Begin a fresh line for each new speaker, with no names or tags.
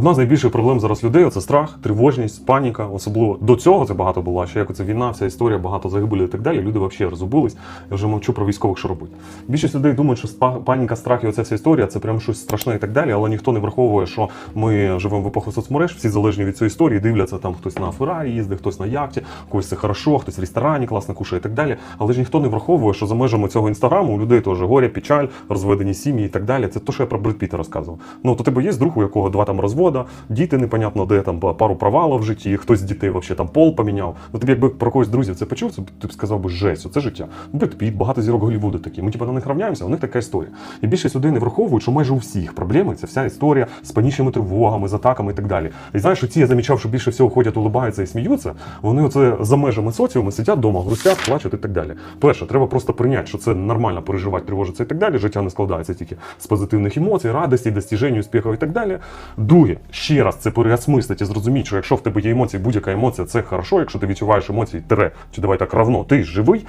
Одна з найбільших проблем зараз людей це страх, тривожність, паніка. Особливо до цього це багато було. Ще як це війна, вся історія, багато загибелі і так далі. Люди взагалі розгубились. Я вже мовчу про військових, що робити. Більшість людей думають, що паніка, страх і оця вся історія це прям щось страшне і так далі. Але ніхто не враховує, що ми живемо в епоху соцмереж, всі залежні від цієї історії, дивляться там хтось на Феррарі їздить, хтось на яхті, когось це хорошо, хтось в ресторані класно кушає і так далі. Але ж ніхто не враховує, що за межами цього інстаграму у людей теж горя, печаль, розведені сім'ї і так далі. Це те, що я про Бред Піта розказував. Ну то тебе є друг, у якого два там розвода, діти непонятно де там пару провалів в житті, хтось з дітей взагалі там пол поміняв. Ну тобі якби про когось друзів це почув, це ти б сказав би жесть, це життя. Бред Піт, багато зірок Голлівуду такі. Ми типу на них равняємося, у них така історія. І більшість людей не враховують, що майже у всіх проблеми це вся історія з панічними тривогами, з атаками і так далі. І знаєш, ці я замічав, що більше всього ходять, улибаються і сміються. Вони оце за межами соціуму сидять вдома, грустять, плачуть і так далі. Перше, треба просто прийняти, що це нормально переживати, тривожитися і так далі. Життя не складається тільки з позитивних емоцій, радості, достіжень, успіхів і так далі. Друге, ще раз це переосмислити і зрозуміти, що якщо в тебе є емоції, будь-яка емоція, це хорошо, якщо ти відчуваєш емоції, тире, чи давай так равно, ти живий,